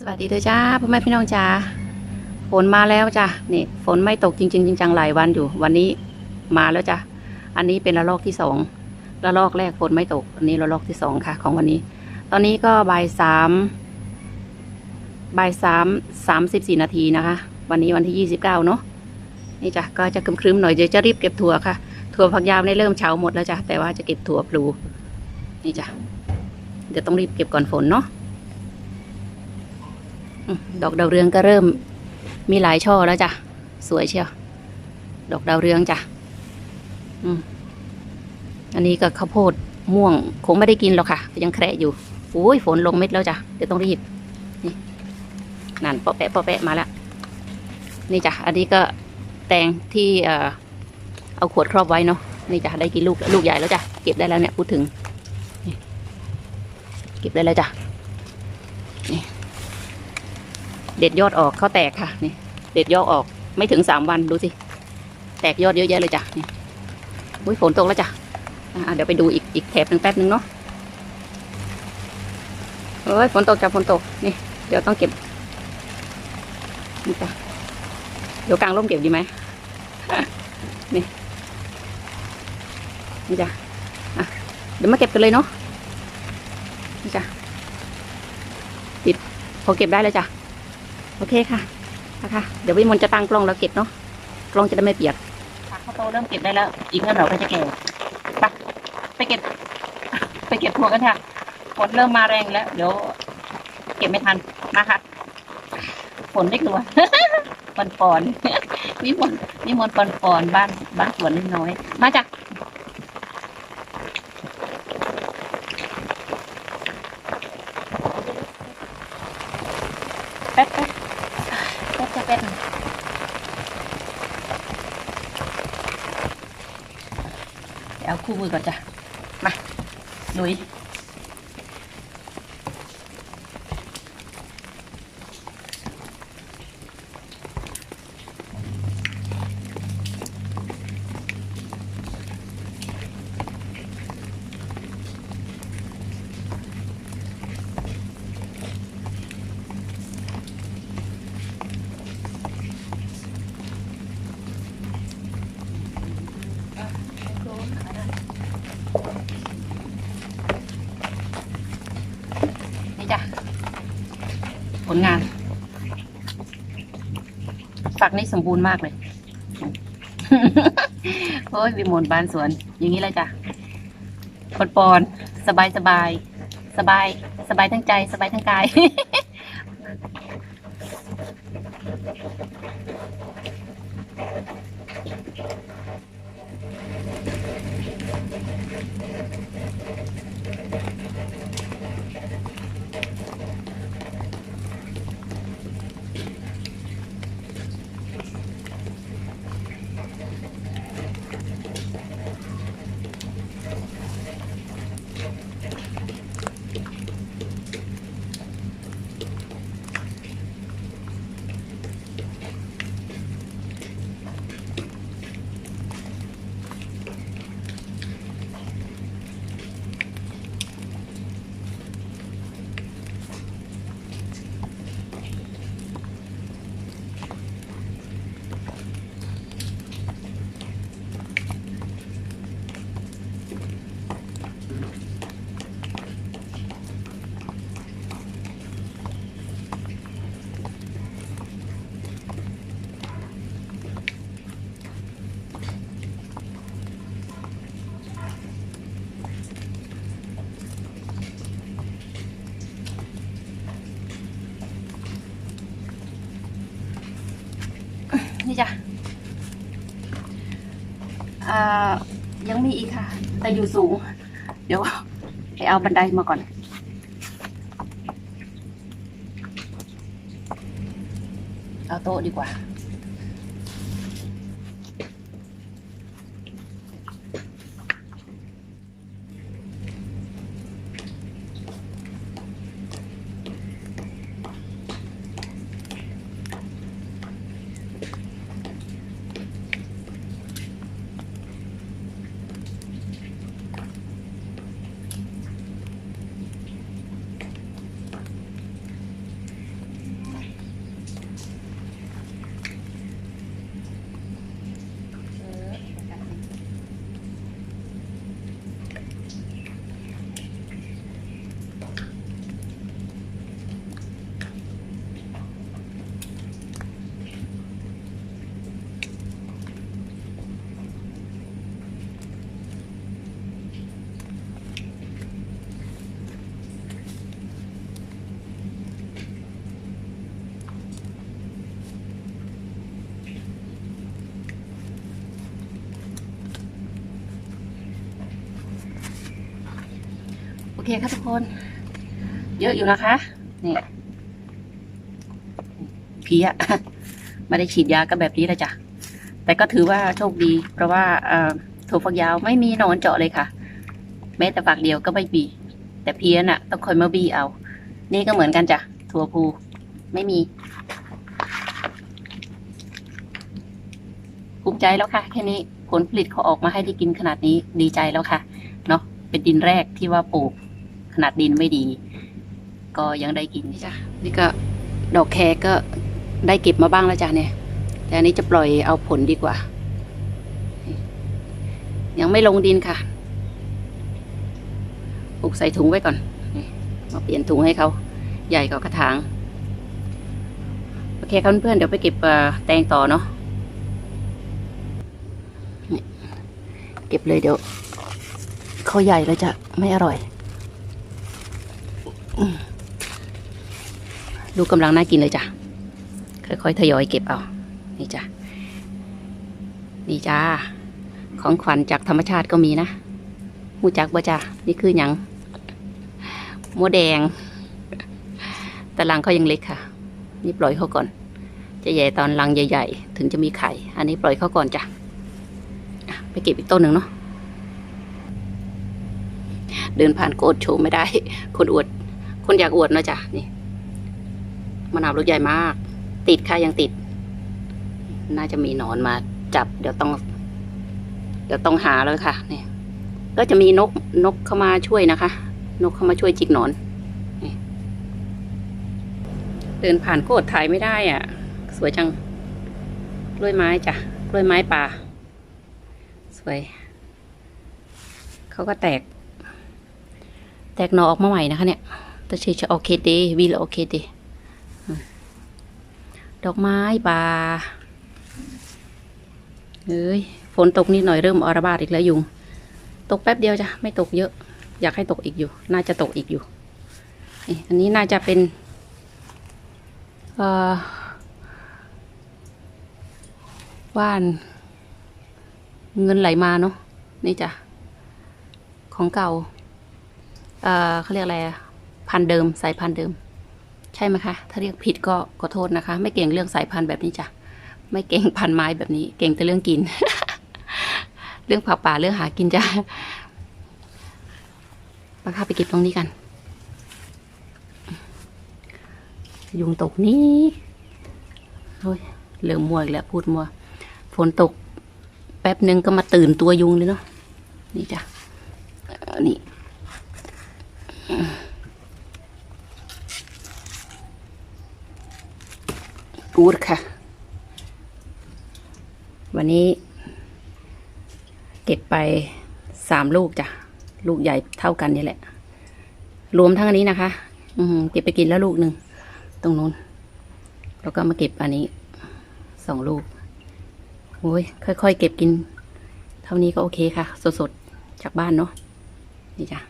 สวัสดีเด้อจ้าพ่อแม่พี่น้องจ้าฝนมาแล้วจ้ะนี่ฝนไม่ตกจริงๆจริงจังหลายวันอยู่ วันนี้มาแล้วจ้ะอันนี้เป็นระลอกที่สองระลอกแรกฝนไม่ตก อันนี้ระลอกที่สองค่ะ ของวันนี้ ตอนนี้ก็บ่ายสามบ่ายสามสามสิบสี่นาทีนะคะ วันนี้วันที่ยี่สิบเก้าเนาะนี่จ้ะก็จะครึมๆหน่อยเดี๋ยวจะรีบเก็บถั่วค่ะ ถั่วฝักยาวเนี่ยเริ่มเฉาหมดแล้วจ้ะแต่ว่าจะเก็บถั่วพลูนี่จ้ะเดี๋ยวต้องรีบเก็บก่อนฝนเนาะ ดอกดาวเรืองก็เริ่มมีหลายช่อแล้วจ้ะ สวยเชียว ดอกดาวเรืองจ้ะอันนี้ก็ข้าวโพดม่วงคงไม่ได้กินหรอกค่ะ ยังแคระอยู่อุ้ยฝนลงเม็ดแล้วจ้ะ เดี๋ยวต้องรีบ นี่นั่นปอแปะปอแปะมาแล้ว นี่จ้ะ อันนี้ก็แตงที่เออเอาขวดครอบไว้เนาะ นี่จ้ะ ได้กินลูกลูกใหญ่แล้วจ้ะ เก็บได้แล้วเนี่ยพูดถึง เก็บได้แล้วจ้ะ เด็ดยอดออกเขาแตกค่ะนี่เด็ดยอดออกไม่ถึงสามวันดูสิแตกยอดเยอะแยะเลยจ้ะนี่อุ้ยฝนตกแล้วจ้ะอะเดี๋ยวไปดูอีกอีกแถบหนึ่งแป๊บหนึ่งเนาะเอ้ยฝนตกจ้ะฝนตกนี่ เดี๋ยวต้องเก็บนี่จ้ะเดี๋ยวกลางร่มเก็บดีไหมนี่นี่จ้ะอะเดี๋ยวมาเก็บกันเลยเนาะนี่จ้ะปิดพอเก็บได้แล้วจ้ะ โอเคค่ะนะคะเดี๋ยววิมลจะตั้งกล้องแล้วเก็บเนาะกล้องจะได้ไม่เปียกผักข้าวโตเริ่มเก็บได้แล้ว อีกเมื่อเราก็จะแก่ไปไปเก็บ ไปเก็บถั่วกันค่ะฝนเริ่มมาแรงแล้ว เดี๋ยว เก็บไม่ทันมาค่ะฝนไม่กลัวปอนปอนวิมลวิมลปอนปอนบ้านบ้านสวนนิดน้อย มาจ้ะป๊บแป๊บ แป๊บแป๊บแป๊บหนึ่ง เอาคู่มือก่อนจ้ะ มาลุย ฝักนี่สมบูรณ์มากเลย โอ้ยวิมลบ้านสวน อย่างนี้เลยจ้ะปอนปอนสบายสบาย สบาย สบายทั้งใจ สบายทั้งกายนี่ จ้ะยังมีอีกค่ะ แต่อยู่สูง เดี๋ยวไปเอาบันไดมาก่อน เอาโต๊ะดีกว่า เคครับทุกคน เยอะอยู่นะคะ เนี่เพี้ยไม่ได้ฉีดยาก็แบบนี้แหละจ้ะ แต่ก็ถือว่าโชคดี เพราะว่าถั่วฝักยาวไม่มีนอนเจาะเลยค่ะ แม้แต่ฝักเดียวก็ไม่มีแต่เพี้ยน่ะต้องคอยมาบีเอา นี่ก็เหมือนกันจ้ะ ถั่วพูไม่มีภูมิใจแล้วค่ะ แค่นี้ผลผลิตเขาออกมาให้ได้กินขนาดนี้ดีใจแล้วค่ะ เนาะเป็นดินแรกที่ว่าปลูก ขนาดดินไม่ดี ก็ยังได้กินจ้ะนี่ก็ดอกแครก็ได้เก็บมาบ้างแล้วจ้ะเนี่ย แต่อันนี้จะปล่อยเอาผลดีกว่า ยังไม่ลงดินค่ะปลูกใส่ถุงไว้ก่อน มาเปลี่ยนถุงให้เขาใหญ่กว่ากระถาง โอเคครับเพื่อนๆเดี๋ยวไปเก็บแตงต่อเนาะเก็บเลยเดี๋ยวเขาใหญ่แล้วจะไม่อร่อย อืมดูกำลังน่ากินเลยจ้ะ ค่อยๆทยอยเก็บเอา นี่จ้ะ นี่จ้า ของขวัญจากธรรมชาติก็มีนะหูจักบ่จ้ะ นี่คือหยังโมแดง แต่รังเขายังเล็กค่ะ นี่ปล่อยเขาก่อน จะใหญ่ตอนรังใหญ่ ๆ ถึงจะมีไข่ อันนี้ปล่อยเขาก่อนจ้ะอะไปเก็บอีกต้นหนึ่งเนาะ เดินผ่านโกดโชว์ไม่ได้ คนอวด คนอยากอวดเนะจ้ะนี่มะนาวลูกใหญ่มาก ติดค่ะยังติด น่าจะมีหนอนมาจับ เดี๋ยวต้อง เดี๋ยวต้องหาแล้วค่ะนี่ก็จะมีนกนกเข้ามาช่วยนะคะ นกเข้ามาช่วยจิกหนอนเดินผ่านโคตรถ่ายไม่ได้อะ สวยจังกล้วยไม้จ้ะกล้วยไม้ป่า สวย เขาก็แตก แตกหนอออกมาใหม่นะคะเนี่ย แต่เชจะโอเคเดวีลโอเคเดดอกไม้บาเอ้ยฝนตกนิดหน่อยเริ่มอระบาดอีกแล้วยุง ตกแป๊บเดียวจ้ะไม่ตกเยอะ อยากให้ตกอีกอยู่ น่าจะตกอีกอยู่อันนี้น่าจะเป็นว่าน เงินไหลมาเนาะนี่จ้ะของเก่าเอ่อเขาเรียกอะไรอะ พันธุ์เดิมสายพันธุ์เดิม ใช่ไหมคะ ถ้าเรียกผิดก็ขอโทษนะคะ ไม่เก่งเรื่องสายพันธุ์แบบนี้จ้ะไม่เก่งพันไม้แบบนี้ เก่งแต่เรื่องกิน เรื่องเผาป่าเรื่องหากินจ้ะมาค่ะไปเก็บตรงนี้กัน ยุงตกนี่โอ้ยเริ่มมัวอีกแล้วพูดมัวฝนตก แป๊บหนึ่งก็มาตื่นตัวยุงเลยเนาะนี่จ้ะนี่ กูดค่ะ วันนี้ เก็บไปสามลูกจ้ะ ลูกใหญ่เท่ากันนี่แหละ รวมทั้งอันนี้นะคะ อืเก็บไปกินแล้วลูกหนึ่ง ตรงนู้น แล้วก็มาเก็บอันนี้สองลูกโอ้ยค่อยๆ เก็บกิน เท่านี้ก็โอเคค่ะ สดๆ จากบ้านเนาะนี่จ้ะ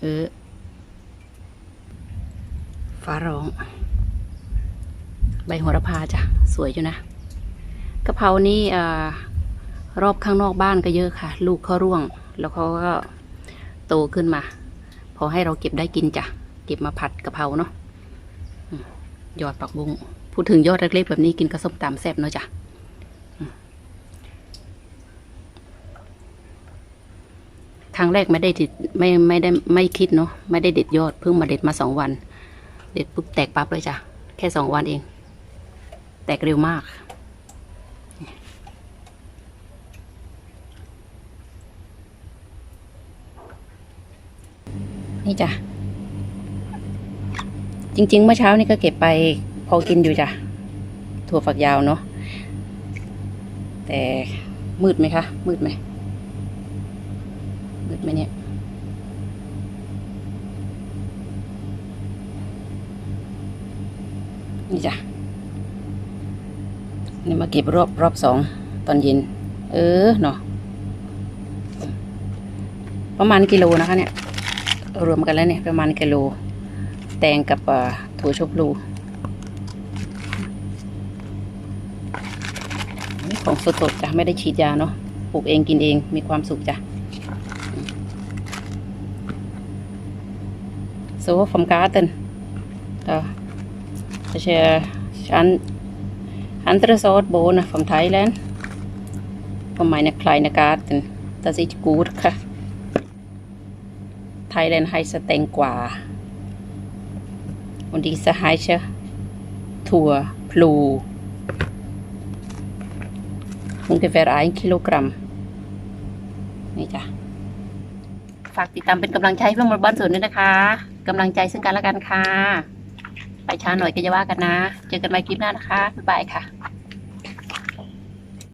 เออ ฟ้าร้อง ใบโหระพาจ้ะ สวยอยู่นะกะเพรานี่รอบข้างนอกบ้านก็เยอะค่ะ ลูกเขาร่วง แล้วเขาก็โตขึ้นมา พอให้เราเก็บได้กินจ้ะ เก็บมาผัดกะเพราเนาะยอดปักบุ้งพูดถึงยอดเล็กๆแบบนี้กินกระส้มตำแซ่บเนาะจ้ะครั้งแรกไม่ได้ติดไม่ไม่ได้ไม่คิดเนาะไม่ได้เด็ดยอดเพิ่งมาเด็ดมาสองวัน เด็ดปุ๊บแตกปั๊บเลยจ้ะ แค่สองวันเอง แตกเร็วมาก นี่จ้ะ จริง ๆ เมื่อเช้านี่ก็เก็บไปพอกินอยู่จ้ะ ถั่วฝักยาวเนาะ แต่มืดไหมคะ มืดไหมมืดไหมเนี่ย นี่จ้ะนี่มาเก็บรอบรอบสองตอนเย็น เออเนาะประมาณกิโลนะคะเนี่ย รวมกันแล้วเนี่ยประมาณกิโล แตงกับถั่วชบพูของสดๆจ้ะไม่ได้ฉีดยาเนาะปลูกเองกินเองมีความสุขจ้ะโซฟองก cá tình rồi Das ist äh, ist ein andere Sort Bohnen vom Thailand. Von meinem kleinen Garten. Das ist Gurke. Thailand heißt es Tengwa. Und diese heißt Tour Plu. Ungefähr ein Kilogramm. นี่จ้ะฝากติดตามเป็นกำลังใจให้เพื่อนบ้านสวนด้วยนะคะกำลังใจซึ่งกันและกันค่ะ ไปช้าหน่อยก็จะว่ากันนะ เจอกันใหม่คลิปหน้านะคะบ๊ายบายค่ะ